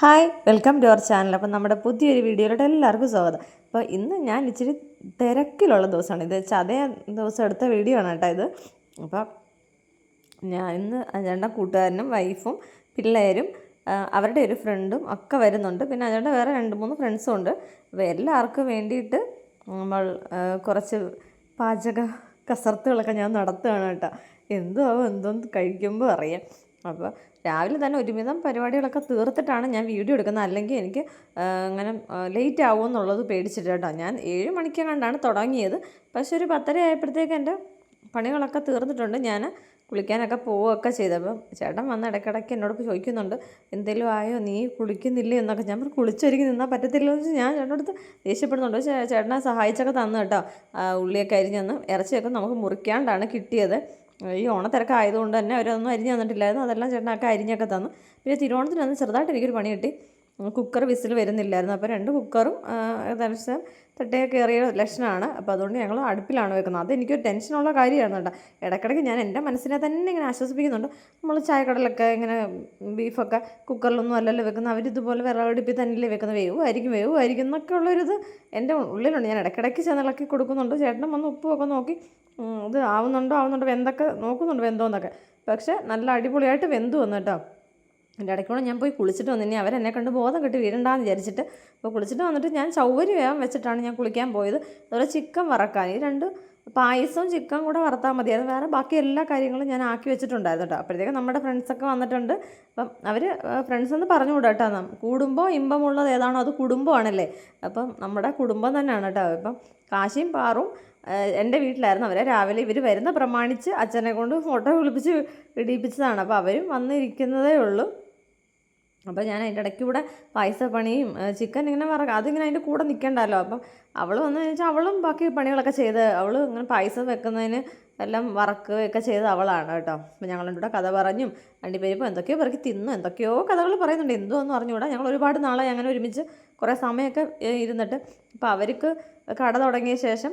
Hi welcome to our channel. അപ്പം നമ്മുടെ പുതിയൊരു വീഡിയോയിലോട്ട് എല്ലാവർക്കും സ്വാഗതം. അപ്പോൾ ഇന്ന് ഞാൻ ഇച്ചിരി തിരക്കിലുള്ള ദിവസമാണ്. ഇത് ചതയ ദിവസം എടുത്ത വീഡിയോ ആണ് കേട്ടോ ഇത്. അപ്പോൾ ഞാൻ ഇന്ന് അജണ്ട കൂട്ടുകാരനും വൈഫും പിള്ളേരും അവരുടെ ഒരു ഫ്രണ്ടും ഒക്കെ വരുന്നുണ്ട്. പിന്നെ അജണ്ട വേറെ രണ്ട് മൂന്ന് ഫ്രണ്ട്സും ഉണ്ട്. അപ്പോൾ എല്ലാവർക്കും വേണ്ടിയിട്ട് നമ്മൾ കുറച്ച് പാചക കസർത്തുകളൊക്കെ ഞാൻ നടത്തുകയാണ് കേട്ടോ. എന്തോ എന്തോ കഴിക്കുമ്പോൾ അറിയാം. അപ്പോൾ രാവിലെ തന്നെ ഒരുവിധം പരിപാടികളൊക്കെ തീർത്തിട്ടാണ് ഞാൻ വീഡിയോ എടുക്കുന്നത്. അല്ലെങ്കിൽ എനിക്ക് അങ്ങനെ ലേറ്റ് ആവുമെന്നുള്ളത് പേടിച്ചിട്ട് കേട്ടോ. ഞാൻ ഏഴ് മണിക്കെങ്ങാണ്ടാണ് തുടങ്ങിയത്. പക്ഷെ ഒരു പത്തര ആയപ്പോഴത്തേക്ക് എന്റെ പണികളൊക്കെ തീർന്നിട്ടുണ്ട്. ഞാൻ കുളിക്കാനൊക്കെ പോവുകയൊക്കെ ചെയ്തപ്പം ചേട്ടൻ വന്ന് ഇടയ്ക്കിടയ്ക്ക് എന്നോട് ചോദിക്കുന്നുണ്ട് എന്തെങ്കിലും ആയോ? നീ കുളിക്കുന്നില്ലേ? എന്നൊക്കെ. ഞാൻ പറഞ്ഞു കുളിച്ചൊരുക്കി നിന്നാൽ പറ്റത്തില്ലെന്ന് വെച്ച് ഞാൻ ചേട്ടന്റെ അടുത്ത് ദേഷ്യപ്പെടുന്നുണ്ട്. ചേട്ടനെ സഹായിച്ചൊക്കെ തന്നു കേട്ടോ. ഉള്ളിയൊക്കെ അരിഞ്ഞെന്ന് ഇറച്ചിയൊക്കെ നമുക്ക് മുറിക്കാണ്ടാണ് കിട്ടിയത്. ഈ ഓണത്തിരക്ക് ആയതുകൊണ്ട് തന്നെ അവരൊന്നും അരിഞ്ഞ് തന്നിട്ടില്ലായിരുന്നു. അതെല്ലാം ചേട്ടനൊക്കെ അരിഞ്ഞൊക്കെ തന്നു. പിന്നെ തിരുവോണത്തിന് അന്ന് ചെറുതായിട്ട് എനിക്കൊരു പണി കിട്ടി. കുക്കർ വിസിൽ വരുന്നില്ലായിരുന്നു. അപ്പോൾ രണ്ട് കുക്കറും ഏകദേശം തട്ടയൊക്കെ കയറിയ ലക്ഷണമാണ്. അപ്പോൾ അതുകൊണ്ട് ഞങ്ങൾ അടുപ്പിലാണ് വെക്കുന്നത്. അത് എനിക്കൊരു ടെൻഷനുള്ള കാര്യമാണ് കേട്ടോ. ഇടയ്ക്കിടയ്ക്ക് ഞാൻ എന്റെ മനസ്സിനെ തന്നെ ഇങ്ങനെ ആശ്വസിപ്പിക്കുന്നുണ്ട്. നമ്മൾ ചായക്കടലൊക്കെ ഇങ്ങനെ ബീഫൊക്കെ കുക്കറിലൊന്നും അല്ലല്ലോ വെക്കുന്നത്. അവരിതുപോലെ വിറകടുപ്പിൽ തന്നെയല്ലേ വെക്കുന്നത്. വേവുമായിരിക്കും വേവുമായിരിക്കും എന്നൊക്കെ ഉള്ളൊരിത് എന്റെ ഉള്ളിലുണ്ട്. ഞാൻ ഇടയ്ക്കിടയ്ക്ക് ചെന്നിളക്കി കൊടുക്കുന്നുണ്ട്. ചേട്ടനും വന്ന് ഉപ്പുമൊക്കെ നോക്കി ഇത് ആവുന്നുണ്ടോ ആവുന്നുണ്ടോ വെന്തൊക്കെ നോക്കുന്നുണ്ട് വെന്തോന്നൊക്കെ. പക്ഷേ നല്ല അടിപൊളിയായിട്ട് വെന്തു വന്നു കേട്ടോ. എന്റെ ഇടയ്ക്കൂടെ ഞാൻ പോയി കുളിച്ചിട്ട് വന്നു ഇനി അവരെന്നെ കണ്ട് ബോധം കെട്ടി വീടണ്ടാന്ന് വിചാരിച്ചിട്ട് അപ്പോൾ കുളിച്ചിട്ട് വന്നിട്ട് ഞാൻ ചൗവരി വേഗം വെച്ചിട്ടാണ് ഞാൻ കുളിക്കാൻ പോയത്. അതുപോലെ ചിക്കൻ വറക്കാൻ. ഈ രണ്ട് പായസവും ചിക്കൻ കൂടെ വറുത്താൽ മതിയായിരുന്നു വേറെ ബാക്കി എല്ലാ കാര്യങ്ങളും ഞാൻ ആക്കി വെച്ചിട്ടുണ്ടായിരുന്നു കേട്ടോ. അപ്പോഴത്തേക്കും നമ്മുടെ ഫ്രണ്ട്സൊക്കെ വന്നിട്ടുണ്ട്. അപ്പം അവർ ഫ്രണ്ട്സ് എന്ന് പറഞ്ഞു കൂടാ കേട്ടോ കൂടുമ്പോൾ ഇമ്പമുള്ളത് ഏതാണോ അത് കുടുംബമാണല്ലേ? അപ്പം നമ്മുടെ കുടുംബം തന്നെയാണ് കേട്ടോ. ഇപ്പം കാശിയും പാറും എന്റെ വീട്ടിലായിരുന്നു അവരെ. രാവിലെ ഇവർ വരുന്ന പ്രമാണിച്ച് അച്ഛനെ കൊണ്ട് ഫോട്ടോ വിളിപ്പിച്ച് ഇടിയിപ്പിച്ചതാണ് അപ്പോൾ അവരും വന്നിരിക്കുന്നതേ ഉള്ളൂ. അപ്പോൾ ഞാൻ അതിന്റെ ഇടയ്ക്ക് പൈസ പണിയും ചിക്കൻ ഇങ്ങനെ വറക്കുക അതിങ്ങനെ അതിന്റെ കൂടെ നിൽക്കണ്ടല്ലോ. അപ്പം അവൾ വന്നു ചോദിച്ചാൽ അവളും ബാക്കി പണികളൊക്കെ ചെയ്ത് അവൾ ഇങ്ങനെ പൈസ വെക്കുന്നതിന് എല്ലാം വറക്കുകയൊക്കെ ചെയ്ത് അവളാണ് കേട്ടോ. അപ്പം ഞങ്ങളുടെ കൂടെ കഥ പറഞ്ഞും അണ്ടിപ്പരിപ്പും എന്തൊക്കെയോ പറക്കി തിന്നു എന്തൊക്കെയോ കഥകൾ പറയുന്നുണ്ട്. എന്തോ എന്ന് പറഞ്ഞുകൂടാ ഞങ്ങൾ ഒരുപാട് നാളായി അങ്ങനെ ഒരുമിച്ച് കുറേ സമയമൊക്കെ ഇരുന്നിട്ട്. അപ്പോൾ അവർക്ക് കട തുടങ്ങിയ ശേഷം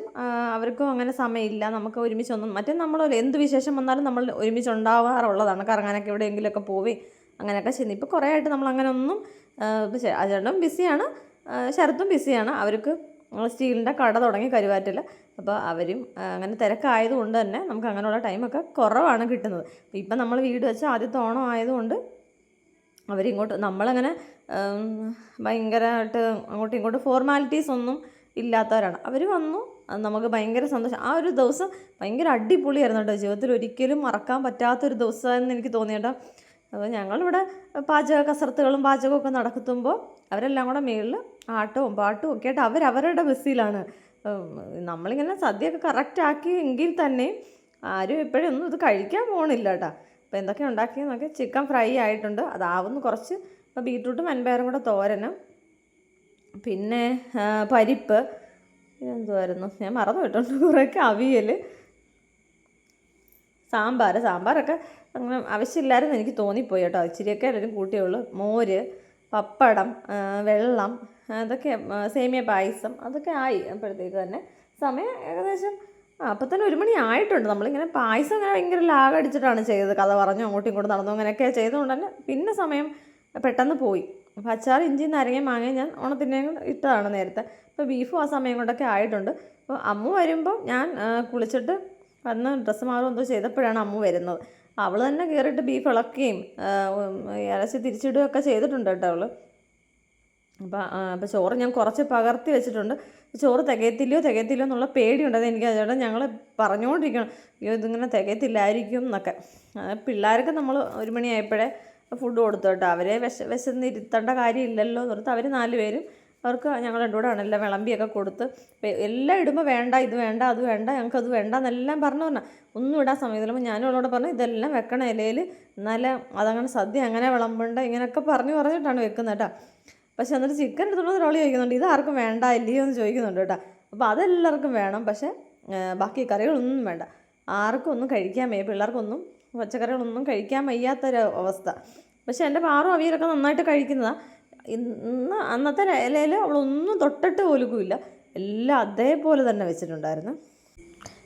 അവർക്കും അങ്ങനെ സമയമില്ല. നമുക്ക് ഒരുമിച്ചൊന്നും മറ്റേ നമ്മൾ എന്ത് വിശേഷം വന്നാലും നമ്മൾ ഒരുമിച്ച് ഉണ്ടാവാറുള്ളതാണ്. കറങ്ങാനൊക്കെ എവിടെയെങ്കിലുമൊക്കെ പോവേ അങ്ങനെയൊക്കെ ചെയ്യുന്നത്. ഇപ്പോൾ കുറേ ആയിട്ട് നമ്മൾ അങ്ങനെ ഒന്നും അജണ്ടും ബിസിയാണ് ശരത്തും ബിസിയാണ്. അവർക്ക് സ്റ്റീലിന്റെ കട തുടങ്ങി കരുവാറ്റില്ല അപ്പോൾ അവരും അങ്ങനെ തിരക്കായതുകൊണ്ട് തന്നെ നമുക്ക് അങ്ങനെയുള്ള ടൈമൊക്കെ കുറവാണ് കിട്ടുന്നത്. ഇപ്പം നമ്മൾ വീട് വെച്ച് ആദ്യത്തെ ഓണം ആയതുകൊണ്ട് അവരിങ്ങോട്ട് നമ്മളങ്ങനെ ഭയങ്കരമായിട്ട് അങ്ങോട്ടും ഇങ്ങോട്ടും ഫോർമാലിറ്റീസ് ഒന്നും ഇല്ലാത്തവരാണ്. അവർ വന്നു നമുക്ക് ഭയങ്കര സന്തോഷം. ആ ഒരു ദിവസം ഭയങ്കര അടിപൊളിയായിരുന്നു കേട്ടോ. ജീവിതത്തിൽ ഒരിക്കലും മറക്കാൻ പറ്റാത്തൊരു ദിവസമാണെന്ന് എനിക്ക് തോന്നി കേട്ടോ അപ്പോൾ ഞങ്ങളിവിടെ പാചക കസർത്തുകളും പാചകവും ഒക്കെ നടക്കുമ്പോൾ അവരെല്ലാം കൂടെ മേളിൽ ആട്ടവും പാട്ടും ഒക്കെ ആയിട്ട് അവരവരുടെ ബസ്സിലാണ്. നമ്മളിങ്ങനെ സദ്യയൊക്കെ കറക്റ്റ് ആക്കി എങ്കിൽ തന്നെ ആരും ഇപ്പോഴും ഒന്നും ഇത് കഴിക്കാൻ പോകണില്ല കേട്ടോ. അപ്പോൾ എന്തൊക്കെ ഉണ്ടാക്കിയെന്നൊക്കെ ചിക്കൻ ഫ്രൈ ആയിട്ടുണ്ട്. അതാവുന്നു കുറച്ച്. ഇപ്പോൾ ബീട്രൂട്ടും അൻപയറും കൂടെ തോരനും. പിന്നെ പരിപ്പ്. എന്തുമായിരുന്നു ഞാൻ മറന്നു പോയിട്ടുണ്ട് കുറേയൊക്കെ അവിയൽ സാമ്പാർ സാമ്പാറൊക്കെ അങ്ങനെ ആവശ്യമില്ലായിരുന്നു. എനിക്ക് തോന്നിപ്പോയി കേട്ടോ. ഇച്ചിരിയൊക്കെ എല്ലാവരും കൂട്ടിയുള്ളൂ മോര് പപ്പടം വെള്ളം അതൊക്കെ സേമിയ പായസം അതൊക്കെ ആയി അപ്പോഴത്തേക്ക് തന്നെ. സമയം ഏകദേശം ആ അപ്പം തന്നെ ഒരു മണി ആയിട്ടുണ്ട്. നമ്മളിങ്ങനെ പായസം ഇങ്ങനെ ഭയങ്കര ലാഗടിച്ചിട്ടാണ് ചെയ്തത്. കഥ പറഞ്ഞു അങ്ങോട്ടും ഇങ്ങോട്ടും നടന്നു അങ്ങനെയൊക്കെ ചെയ്തുകൊണ്ട് തന്നെ പിന്നെ സമയം പെട്ടെന്ന് പോയി. അപ്പോൾ അച്ചാർ ഇഞ്ചി നാരങ്ങ മാങ്ങ ഞാൻ ഓണത്തിന്റെ ഇട്ടതാണ് നേരത്തെ. അപ്പോൾ ബീഫും ആ സമയം കൊണ്ടൊക്കെ ആയിട്ടുണ്ട്. അപ്പോൾ അമ്മ വരുമ്പോൾ ഞാൻ കുളിച്ചിട്ട് വന്ന് ഡ്രസ്സ് മാറും എന്തോ ചെയ്തപ്പോഴാണ് അമ്മ വരുന്നത്. അവൾ തന്നെ കയറിയിട്ട് ബീഫ് ഇളക്കുകയും ഇറച്ചി തിരിച്ചിടുകയൊക്കെ ചെയ്തിട്ടുണ്ട് കേട്ടോ അവൾ അപ്പം അപ്പോൾ ചോറ് ഞാൻ കുറച്ച് പകർത്തി വെച്ചിട്ടുണ്ട്. ചോറ് തികയത്തില്ലയോ തികയത്തില്ലയോ എന്നുള്ള പേടിയുണ്ട്. അത് എനിക്ക് ചേട്ടാ ഞങ്ങൾ പറഞ്ഞുകൊണ്ടിരിക്കണം അയ്യോ ഇതിങ്ങനെ തികയത്തില്ലായിരിക്കും എന്നൊക്കെ. പിള്ളേർക്ക് നമ്മൾ ഒരു മണിയായപ്പോഴേ ഫുഡ് കൊടുത്തു കേട്ടോ. അവരെ വിശ വിശന്നിരുത്തേണ്ട കാര്യമില്ലല്ലോ. എന്ന് ഓർത്ത് അവർ നാല് പേരും അവർക്ക് ഞങ്ങൾ രണ്ടും കൂടെ ആണ് എല്ലാം വിളമ്പിയൊക്കെ കൊടുത്ത് എല്ലാം ഇടുമ്പോൾ വേണ്ട ഇത് വേണ്ട അത് വേണ്ട ഞങ്ങൾക്കത് വേണ്ട എന്നെല്ലാം പറഞ്ഞു പറഞ്ഞാൽ ഒന്നും ഇടാൻ സമയത്തില്ല അപ്പോൾ ഞാനും അവളോട് പറഞ്ഞു ഇതെല്ലാം വെക്കണ ഇലയിൽ എന്നാലേ അതങ്ങനെ സദ്യ അങ്ങനെ വിളമ്പുണ്ട് ഇങ്ങനെയൊക്കെ പറഞ്ഞു പറഞ്ഞിട്ടാണ് വെക്കുന്നത് കേട്ടോ. പക്ഷെ എന്നിട്ട് ചിക്കൻ എടുത്തുള്ള ഒരാൾ ചോദിക്കുന്നുണ്ട് ഇത് ആർക്കും വേണ്ട ഇല്ലയോ? എന്ന് ചോദിക്കുന്നുണ്ട് കേട്ടോ. അപ്പോൾ അതെല്ലാവർക്കും വേണം പക്ഷേ ബാക്കി കറികളൊന്നും വേണ്ട. ആർക്കും ഒന്നും കഴിക്കാൻ വയ്യ പിള്ളേർക്കൊന്നും പച്ചക്കറികളൊന്നും കഴിക്കാൻ വയ്യാത്തൊരു അവസ്ഥ പക്ഷേ എന്റെ പാറും അവിയലൊക്കെ നന്നായിട്ട് കഴിക്കുന്നതാണ് ഇന്ന് അന്നത്തെ ഇലയിൽ അവളൊന്നും തൊട്ടിട്ട് പോലുമില്ല. എല്ലാം അതേപോലെ തന്നെ വെച്ചിട്ടുണ്ടായിരുന്നു.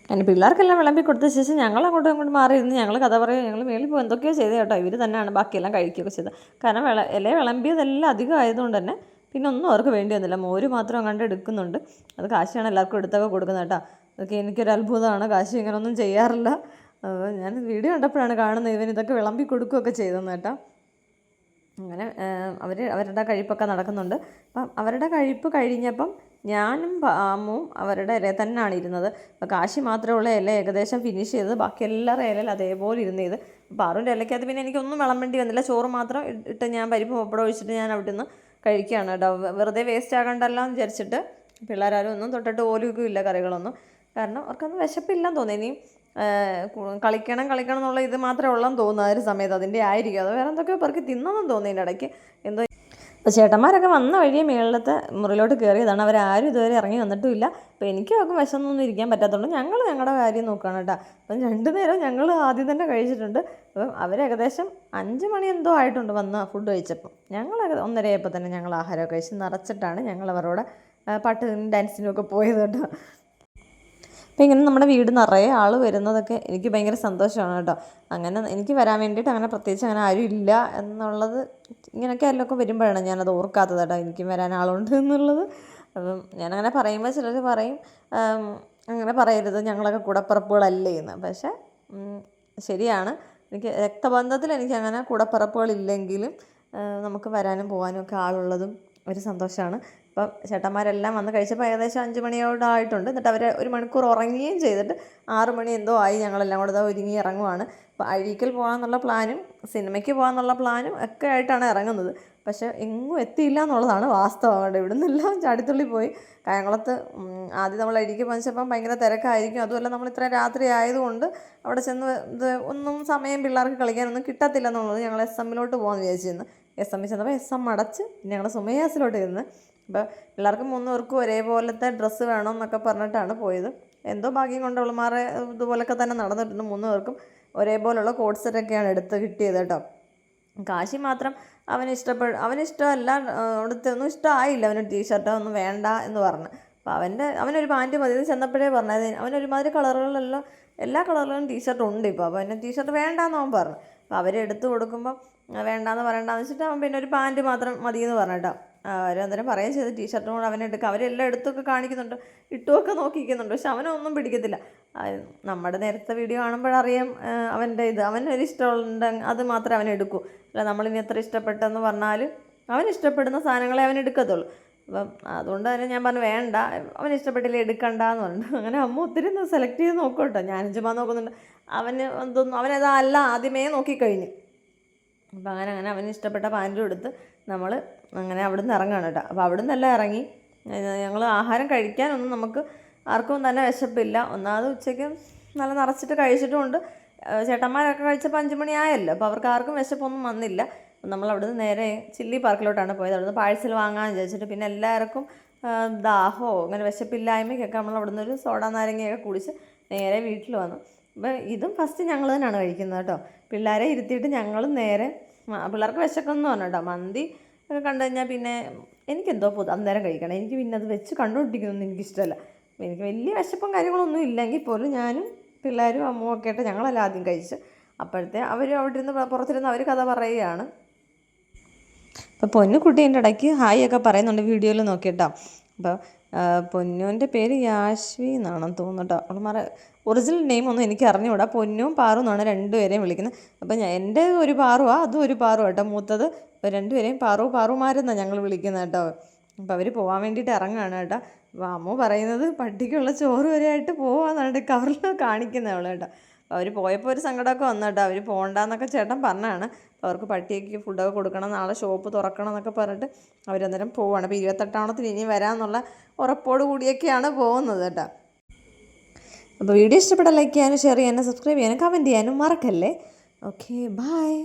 അതിന് പിള്ളേർക്കെല്ലാം വിളമ്പി കൊടുത്ത ശേഷം ഞങ്ങൾ അങ്ങോട്ടും ഇങ്ങോട്ടും മാറി ഇരുന്ന് ഞങ്ങൾ കഥ പറയും ഞങ്ങൾ മേളിൽ പോകും എന്തൊക്കെയോ ചെയ്തത് കേട്ടോ. ഇവർ തന്നെയാണ് ബാക്കിയെല്ലാം കഴിക്കുകയൊക്കെ ചെയ്തത്. കാരണം വിള ഇല വിളമ്പിയതെല്ലാം അധികം ആയതുകൊണ്ട് തന്നെ പിന്നെ ഒന്നും അവർക്ക് വേണ്ടി വന്നില്ല. മോര് മാത്രം അങ്ങോട്ട് എടുക്കുന്നുണ്ട്. അത് കാശിയാണ് എല്ലാവർക്കും എടുത്തൊക്കെ കൊടുക്കുന്നത് കേട്ടോ. അതൊക്കെ എനിക്കൊരു അത്ഭുതമാണ്. കാശി ഇങ്ങനെയൊന്നും ചെയ്യാറില്ല. ഞാൻ വീഡിയോ കണ്ടപ്പോഴാണ് കാണുന്നത് ഇവൻ ഇതൊക്കെ വിളമ്പി കൊടുക്കുകയൊക്കെ ചെയ്തതെന്ന് കേട്ടോ. അങ്ങനെ അവർ അവരുടെ കഴിപ്പൊക്കെ നടക്കുന്നുണ്ട്. അപ്പം അവരുടെ കഴിപ്പ് കഴിഞ്ഞപ്പം ഞാനും പാമ്മും അവരുടെ ഇല തന്നെയാണ് ഇരുന്നത്. അപ്പോൾ കാശി മാത്രമുള്ള ഇല ഏകദേശം ഫിനിഷ് ചെയ്തത് ബാക്കി എല്ലാവരുടെ ഇലയിൽ അതേപോലെ ഇരുന്ന് ചെയ്ത്. പാറുവിന്റെ ഇലയ്ക്കകത്ത് പിന്നെ എനിക്കൊന്നും വിളമ്പേണ്ടി വന്നില്ല. ചോറ് മാത്രം ഇട്ട് ഞാൻ പരിപ്പ് പപ്പടം ഒഴിച്ചിട്ട് ഞാൻ അവിടെ നിന്ന് കഴിക്കുകയാണ് കേട്ടോ. വെറുതെ വേസ്റ്റ് ആകണ്ടല്ലോ എന്ന് വിചാരിച്ചിട്ട് പിള്ളേരാരും ഒന്നും തൊട്ടിട്ട് പോലും ഇല്ല കറികളൊന്നും. കാരണം അവർക്കൊന്നും വിശപ്പില്ലെന്ന് തോന്നി ഇനിയും കളിക്കണം കളിക്കണം എന്നുള്ള ഇത് മാത്രമേ ഉള്ളെന്ന് തോന്നുന്നു ആ ഒരു സമയത്ത്. അതിന്റെ ആയിരിക്കും. അത് വേറെ എന്തൊക്കെയോ പേർക്ക് തിന്നെന്നും തോന്നി ഇതിന്റെ ഇടയ്ക്ക്. എന്തോ അപ്പോൾ ചേട്ടന്മാരൊക്കെ വന്ന വഴിയെ മേളിലത്തെ മുറിയിലോട്ട് കയറിയതാണ്. അവരാരും ഇതുവരെ ഇറങ്ങി വന്നിട്ടുമില്ല. അപ്പോൾ എനിക്ക് അവർക്ക് വിശന്നൊന്നും ഇരിക്കാൻ പറ്റാത്തതുകൊണ്ട് ഞങ്ങൾ ഞങ്ങളുടെ കാര്യം നോക്കുകയാണ് കേട്ടോ. അപ്പം രണ്ടു നേരം ഞങ്ങൾ ആദ്യം തന്നെ കഴിച്ചിട്ടുണ്ട്. അപ്പം അവർ ഏകദേശം അഞ്ച് മണി എന്തോ ആയിട്ടുണ്ട് വന്ന് ഫുഡ് കഴിച്ചപ്പം. ഞങ്ങൾ ഒന്നരയപ്പോൾ തന്നെ ഞങ്ങൾ ആഹാരമൊക്കെ കഴിച്ച് നിറച്ചിട്ടാണ് ഞങ്ങൾ അവരോട് പാട്ടിനും ഡാൻസിനും ഒക്കെ പോയത് കേട്ടോ. അപ്പോൾ ഇങ്ങനെ നമ്മുടെ വീട് നിറയെ ആൾ വരുന്നതൊക്കെ എനിക്ക് ഭയങ്കര സന്തോഷമാണ് കേട്ടോ. അങ്ങനെ എനിക്ക് വരാൻ വേണ്ടിയിട്ട് അങ്ങനെ പ്രത്യേകിച്ച് അങ്ങനെ ആരും ഇല്ല എന്നുള്ളത് ഇങ്ങനെയൊക്കെ എല്ലൊക്കെ വരുമ്പോഴാണ് ഞാനത് ഓർക്കാത്തത് കേട്ടോ. എനിക്കും വരാൻ ആളുണ്ട് എന്നുള്ളത്. അപ്പം ഞാനങ്ങനെ പറയുമ്പോൾ ചിലർ പറയും അങ്ങനെ പറയരുത് ഞങ്ങളൊക്കെ കൂടപ്പിറപ്പുകളല്ലേ എന്ന്. പക്ഷേ ശരിയാണ്. എനിക്ക് രക്തബന്ധത്തിൽ എനിക്ക് അങ്ങനെ കൂടപ്പിറപ്പുകളില്ലെങ്കിലും നമുക്ക് വരാനും പോകാനും ഒക്കെ ആളുള്ളതും ഒരു സന്തോഷമാണ് ഇപ്പം ചേട്ടന്മാരെല്ലാം വന്ന് കഴിച്ചപ്പോൾ ഏകദേശം അഞ്ച് മണിയോടായിട്ടുണ്ട് എന്നിട്ട് അവർ ഒരു മണിക്കൂർ ഉറങ്ങുകയും ചെയ്തിട്ട് ആറ് മണി എന്തോ ആയി ഞങ്ങളെല്ലാം കൂടെ ഒരുങ്ങി ഇറങ്ങുവാണ്. അപ്പോൾ അഴീക്കൽ പോകാമെന്നുള്ള പ്ലാനും സിനിമയ്ക്ക് പോകാമെന്നുള്ള പ്ലാനും ഒക്കെ ആയിട്ടാണ് ഇറങ്ങുന്നത്. പക്ഷേ എങ്ങും എത്തിയില്ല എന്നുള്ളതാണ് വാസ്തവം. അവിടെ ഇവിടെ നിന്നെല്ലാം ചാടിത്തുള്ളി പോയി. കായംകുളത്ത് ആദ്യം നമ്മൾ അഴീക്ക് പതിച്ചപ്പം ഭയങ്കര തിരക്കായിരിക്കും. അതുമല്ല നമ്മൾ ഇത്ര രാത്രി ആയതുകൊണ്ട് അവിടെ ചെന്ന് ഇത് ഒന്നും സമയം പിള്ളേർക്ക് കളിക്കാനൊന്നും കിട്ടത്തില്ല എന്നുള്ളത് ഞങ്ങൾ എസ് എമ്മിലോട്ട് പോകാമെന്ന് വിചാരിച്ചിരുന്നു. എസ് എമ്മിൽ ചെന്നപ്പോൾ എസ് എം അടച്ച് ഞങ്ങൾ സുമയാസിലോട്ട് ഇരുന്ന് അപ്പോൾ പിള്ളേർക്ക് മൂന്ന് പേർക്കും ഒരേപോലത്തെ ഡ്രസ്സ് വേണം എന്നൊക്കെ പറഞ്ഞിട്ടാണ് പോയത്. എന്തോ ഭാഗ്യം കൊണ്ട് അവളുമാരെ ഇതുപോലൊക്കെ തന്നെ നടന്നിട്ടുണ്ട് മൂന്ന് പേർക്കും ഒരേപോലുള്ള കോഡ് സെറ്റൊക്കെയാണ് എടുത്ത് കിട്ടിയത് കേട്ടോ. കാശി മാത്രം അവന് ഇഷ്ടപ്പെടും അവന് ഇഷ്ടമല്ല അവിടുത്തെ ഒന്നും ഇഷ്ടമായില്ല. അവന് ടീഷർട്ടോ ഒന്നും വേണ്ട എന്ന് പറഞ്ഞു. അപ്പോൾ അവന്റെ അവനൊരു പാന്റ് മതി. ചെന്നപ്പോഴേ പറഞ്ഞത് അവനൊരുമാതിരി കളറുകളെല്ലാം എല്ലാ കളറിലും ടീഷർട്ട് ഉണ്ട് ഇപ്പോൾ അപ്പോൾ അവന്റെ ടീഷർട്ട് വേണ്ടാന്ന് അവൻ പറഞ്ഞു. അപ്പോൾ അവരെടുത്ത് കൊടുക്കുമ്പോൾ വേണ്ടാന്ന് പറയണ്ടെന്ന് വെച്ചിട്ട് അവൻ പിന്നെ ഒരു പാന്റ് മാത്രം മതിയെന്ന് പറഞ്ഞിട്ടോ അവരന്നേരം പറയുകയും ചെയ്ത് ടീഷർട്ടും കൂടെ അവനെ എടുക്കുക അവരെല്ലാം എടുത്തൊക്കെ കാണിക്കുന്നുണ്ട്. ഇട്ടുമൊക്കെ നോക്കിക്കുന്നുണ്ട്. പക്ഷെ അവനൊന്നും പിടിക്കത്തില്ല. നമ്മുടെ നേരത്തെ വീഡിയോ കാണുമ്പോഴറിയാം അവന്റെ ഇത്. അവനൊരു ഇഷ്ടമുണ്ട് അത് മാത്രമേ അവൻ എടുക്കൂ. അല്ല നമ്മളിനി എത്ര ഇഷ്ടപ്പെട്ടെന്ന് പറഞ്ഞാൽ അവൻ ഇഷ്ടപ്പെടുന്ന സാധനങ്ങളെ അവൻ എടുക്കത്തുള്ളൂ. അപ്പം അതുകൊണ്ട് തന്നെ ഞാൻ പറഞ്ഞു വേണ്ട അവൻ ഇഷ്ടപ്പെട്ടില്ല എടുക്കണ്ട എന്ന് പറഞ്ഞു. അങ്ങനെ അമ്മ ഒത്തിരി സെലക്ട് ചെയ്ത് നോക്കും കേട്ടോ. ഞാൻ ചുമ്മാ നോക്കുന്നുണ്ട്. അവന് എന്തോന്നും അവനതല്ല ആദ്യമേ നോക്കിക്കഴിഞ്ഞു. അപ്പോൾ അങ്ങനെ അങ്ങനെ അവന് ഇഷ്ടപ്പെട്ട പാന്റും എടുത്ത് നമ്മൾ അങ്ങനെ അവിടെ നിന്ന് ഇറങ്ങുകയാണ് കേട്ടോ. അപ്പോൾ അവിടെ നിന്നെല്ലാം ഇറങ്ങി. ഞങ്ങൾ ആഹാരം കഴിക്കാനൊന്നും നമുക്ക് ആർക്കും തന്നെ വിശപ്പില്ല. ഒന്നാമത് ഉച്ചയ്ക്ക് നല്ല നിറച്ചിട്ട് കഴിച്ചിട്ടുമുണ്ട്. ചേട്ടന്മാരൊക്കെ കഴിച്ചപ്പോൾ അഞ്ച് മണിയായല്ലോ അപ്പോൾ അവർക്ക് ആർക്കും വിശപ്പൊന്നും വന്നില്ല. നമ്മൾ അവിടുന്ന് നേരെ ചില്ലി പാർക്കിലോട്ടാണ് പോയത്. അവിടുന്ന് പാഴ്സൽ വാങ്ങാൻ വിചാരിച്ചിട്ട് പിന്നെ എല്ലാവർക്കും ദാഹമോ അങ്ങനെ വിശപ്പില്ലായ്മയ്ക്കൊക്കെ നമ്മൾ അവിടുന്ന് ഒരു സോഡ നാരങ്ങയൊക്കെ കുടിച്ച് നേരെ വീട്ടിൽ വന്നു. അപ്പം ഇതും ഫസ്റ്റ് ഞങ്ങൾ തന്നെയാണ് കഴിക്കുന്നത് കേട്ടോ. പിള്ളേരെ ഇരുത്തിയിട്ട് ഞങ്ങളും നേരെ പിള്ളേർക്ക് വിശക്കെന്ന് പറഞ്ഞു കേട്ടോ മന്തി ഒക്കെ കണ്ടു കഴിഞ്ഞാൽ പിന്നെ എനിക്കെന്തോ പൊതു അന്നേരം കഴിക്കണം. എനിക്ക് പിന്നെ അത് വെച്ച് കണ്ടുപിടിക്കുന്നൊന്നും എനിക്കിഷ്ടമല്ല. എനിക്ക് വലിയ വിശപ്പും കാര്യങ്ങളൊന്നും ഇല്ലെങ്കിൽ പോലും ഞാനും പിള്ളേരും അമ്മയും ഒക്കെ ആയിട്ട് ഞങ്ങളെല്ലാം ആദ്യം കഴിച്ച്. അപ്പോഴത്തെ അവർ അവിടെ ഇരുന്ന് പുറത്തിരുന്ന് അവർ കഥ പറയുകയാണ്. അപ്പോൾ പൊന്നുകുട്ടി എന്റെ ഇടയ്ക്ക് ഹായ് ഒക്കെ പറയുന്നുണ്ട് വീഡിയോയിൽ നോക്കിയിട്ടോ. അപ്പോൾ പൊന്നുവിന്റെ പേര് യാശ്വി എന്നാണെന്ന് തോന്നുന്നുട്ടോ അവൾ മറ ഒറിജിനൽ നെയിം ഒന്നും എനിക്ക് അറിഞ്ഞുകൂടാ. പൊന്നും പാറും എന്നാണ് രണ്ടുപേരെയും വിളിക്കുന്നത്. അപ്പം ഞാൻ എന്റെ ഒരു പാറുവാ അതും ഒരു പാറു കേട്ടോ മൂത്തത് അപ്പോൾ രണ്ടുപേരെയും പാറു പാറുമാരെന്നാണ് ഞങ്ങൾ വിളിക്കുന്നത് കേട്ടോ അപ്പോൾ അവർ പോകാൻ വേണ്ടിയിട്ട് ഇറങ്ങുകയാണ് കേട്ടോ അപ്പോൾ അമ്മ പറയുന്നത് പട്ടിക്കുള്ള ചോറ് വരെയായിട്ട് പോവാന്നാണ് കവറിൽ കാണിക്കുന്നത് അവൾ കേട്ടോ അവർ പോയപ്പോൾ ഒരു സങ്കടമൊക്കെ വന്നു കേട്ടോ അവർ പോകണ്ടെന്നൊക്കെ ചേട്ടൻ പറഞ്ഞാണ് അവർക്ക് പട്ടിയൊക്കെ ഫുഡൊക്കെ കൊടുക്കണം നാളെ ഷോപ്പ് തുറക്കണം എന്നൊക്കെ പറഞ്ഞിട്ട് അവരന്നേരം പോവുകയാണ് അപ്പോൾ ഇരുപത്തെട്ടാമത്തിന് ഇനി വരാമെന്നുള്ള ഉറപ്പോട് കൂടിയൊക്കെയാണ് പോകുന്നത് കേട്ടോ. അപ്പോൾ വീഡിയോ ഇഷ്ടപ്പെട്ട ലൈക്ക് ചെയ്യാനും ഷെയർ ചെയ്യാനും സബ്സ്ക്രൈബ് ചെയ്യാനും കമന്റ് ചെയ്യാനും മറക്കല്ലേ? Okay bye